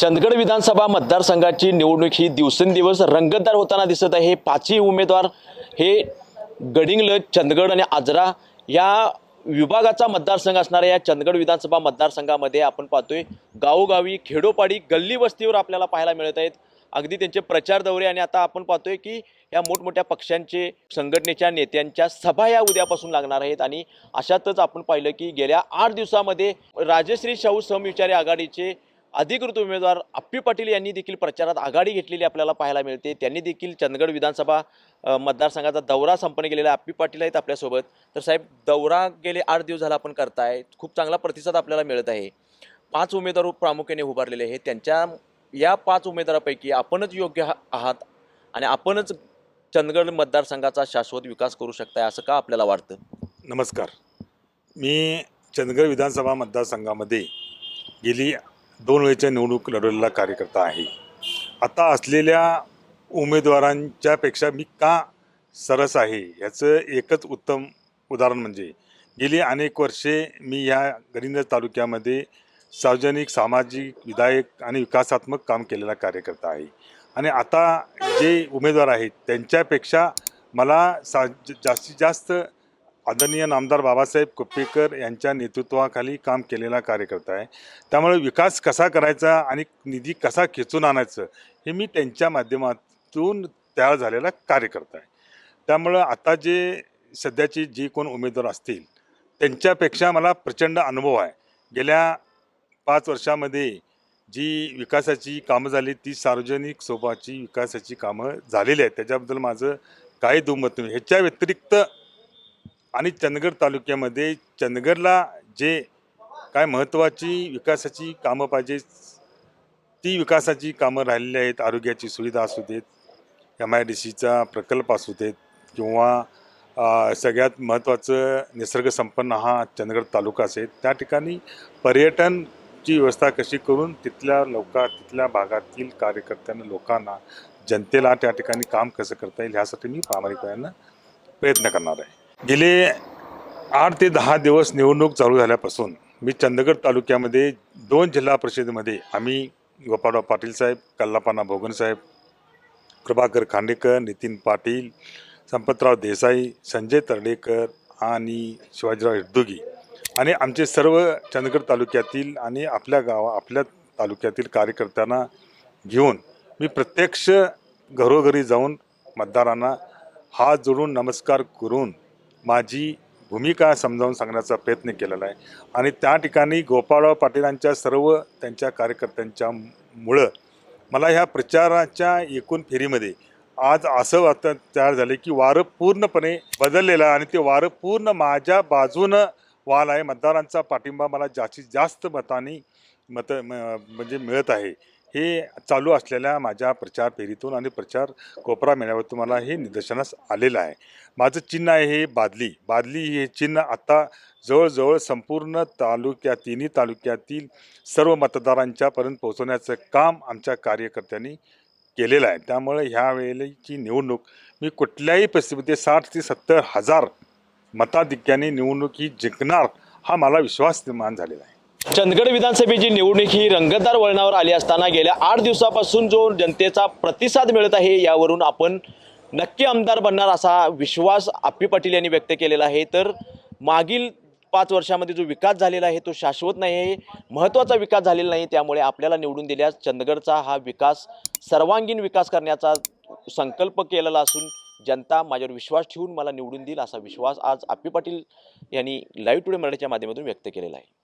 चंदगड विधानसभा मतदारसंघाची निवडणूक ही दिवसेंदिवस रंगतदार होताना दिसत आहे. पाचही उमेदवार हे गडिंगलज चंदगड आणि आजरा या विभागाचा मतदारसंघ असणाऱ्या या चंदगड विधानसभा मतदारसंघामध्ये आपण पाहतोय गावोगावी खेडोपाडी गल्ली वस्तीवर आपल्याला पाहायला मिळत आहेत. अगदी त्यांचे प्रचार दौरे आणि आता आपण पाहतोय की या मोठमोठ्या पक्षांचे संघटनेच्या नेत्यांच्या सभा या उद्यापासून लागणार आहेत आणि अशातच आपण पाहिलं की गेल्या आठ दिवसामध्ये राजश्री शाहू समविचारी आघाडीचे अधिकृत उमेदवार अप्पी पाटील यांनी देखील प्रचारात आघाडी घेतलेली आपल्याला पाहायला मिळते. त्यांनी देखील चंदगड विधानसभा मतदारसंघाचा दौरा संपन्न केलेला आप्पी अप्पी पाटील आहेत आपल्यासोबत. तर साहेब दौरा गेले आठ दिवस झाला आपण करताय. खूप चांगला प्रतिसाद आपल्याला मिळत आहे. पाच उमेदवार प्रामुख्याने उभारलेले आहेत. त्यांच्या या पाच उमेदवारापैकी आपणच योग्य हा- आहात आणि आपणच चंदगड मतदारसंघाचा शाश्वत विकास करू शकताय असं का आपल्याला वाटतं? नमस्कार. मी चंदगड विधानसभा मतदारसंघामध्ये गेली दोन वेळच्या निवडणूक लढवलेला कार्यकर्ता आहे. आता असलेल्या उमेदवारांच्यापेक्षा मी का सरस आहे? याचं एकच उत्तम उदाहरण म्हणजे गेली अनेक वर्षे मी या गडिंग्लज तालुक्यामध्ये सार्वजनिक सामाजिक विधायक आणि विकासात्मक काम केलेला कार्यकर्ता आहे. आणि आता जे उमेदवार आहेत त्यांच्यापेक्षा मला सा जास्तीत जास्त आदरणीय नामदार बाबासाहेब कुप्पेकर यांच्या नेतृत्वाखाली काम केलेला कार्यकर्ता आहे. त्यामुळे विकास कसा करायचा आणि निधी कसा खेचून आणायचं हे मी त्यांच्या माध्यमातून तयार झालेला कार्यकर्ता आहे. त्यामुळं आता जे सध्याचे जे कोण उमेदवार असतील त्यांच्यापेक्षा मला प्रचंड अनुभव आहे. गेल्या पाच वर्षामध्ये जी विकासाची कामं झाली ती सार्वजनिक स्वभावाची विकासाची कामं झालेली आहेत. त्याच्याबद्दल माझं काही दुमत नाही. ह्याच्या व्यतिरिक्त आणि चंदगड तालुक्यामध्ये चंदगडला जे काय महत्त्वाची विकासाची कामं पाहिजे ती विकासाची कामं राहिलेली आहेत आरोग्याची सुविधा असू देत एम आय डी सीचा प्रकल्प असू देत किंवा सगळ्यात महत्त्वाचं निसर्गसंपन्न हा चंदगड तालुका असेल त्या ठिकाणी पर्यटनची व्यवस्था कशी करून तिथल्या लोका तिथल्या भागातील कार्यकर्त्यांना लोकांना जनतेला त्या ठिकाणी काम कसं करता येईल ह्यासाठी मी प्रामाणिकपणे प्रयत्न करणार आहे. गेले आठ ते दहा दिवस निवडणूक चालू झाल्यापासून मी चंदगड तालुक्यामध्ये दोन जिल्हा परिषदेमध्ये आम्ही गोपाळराव पाटील साहेब कल्लापाना भोगन साहेब प्रभाकर खांडेकर नितीन पाटील संपतराव देसाई संजय तरडेकर आणि शिवाजीराव हिरदुगी आणि आमचे सर्व चंदगड तालुक्यातील आणि आपल्या गावा आपल्या तालुक्यातील कार्यकर्त्यांना घेऊन मी प्रत्यक्ष घरोघरी जाऊन मतदारांना हात जोडून नमस्कार करून माझी भूमिका समजावून सांगण्याचा प्रयत्न केलेला आहे. आणि त्या ठिकाणी गोपाळराव पाटीलांच्या सर्व त्यांच्या कार्यकर्त्यांच्या मुळं मला ह्या प्रचाराच्या एकूण फेरीमध्ये आज असं वाटतं तयार झालं की वारं पूर्णपणे बदललेलं आहे. आणि ते वारं पूर्ण माझ्या बाजूनं वाल आहे. मतदारांचा पाठिंबा मला जास्तीत जास्त मताने मत म- म्हणजे मिळत आहे. हे चालू असलेल्या माझ्या प्रचार फेरीतून आणि प्रचार कोपरा मेळाव्यातून मला हे निदर्शनास आलेलं आहे. माझं चिन्ह आहे हे बादली. बादली हे चिन्ह आता जवळजवळ संपूर्ण तालुक्या तिन्ही तालुक्यातील सर्व मतदारांच्यापर्यंत पोहोचवण्याचं काम आमच्या कार्यकर्त्यांनी केलेलं आहे. त्यामुळे ह्या वेळेची निवडणूक मी कुठल्याही परिस्थितीमध्ये साठ ते सत्तर हजार मताधिक्याने निवडणूक ही जिंकणार हा मला विश्वास निर्माण झालेला आहे. चंदगड विधानसभेची निवडणूक ही रंगतदार वळणावर आली असताना गेल्या आठ दिवसापासून जो जनतेचा प्रतिसाद मिळत आहे यावरून आपण नक्की आमदार बनणार असा विश्वास आप्पी पाटील यांनी व्यक्त केलेला आहे. तर मागील पाच वर्षामध्ये जो विकास झालेला आहे तो शाश्वत नाही आहे महत्त्वाचा विकास झालेला नाही त्यामुळे आपल्याला निवडून दिल्यास चंदगडचा हा विकास सर्वांगीण विकास करण्याचा संकल्प केलेला असून जनता माझ्यावर विश्वास ठेवून मला निवडून देईल असा विश्वास आज आप्पी पाटील यांनी लाईव्ह टुडे मराठीच्या माध्यमातून व्यक्त केलेला आहे.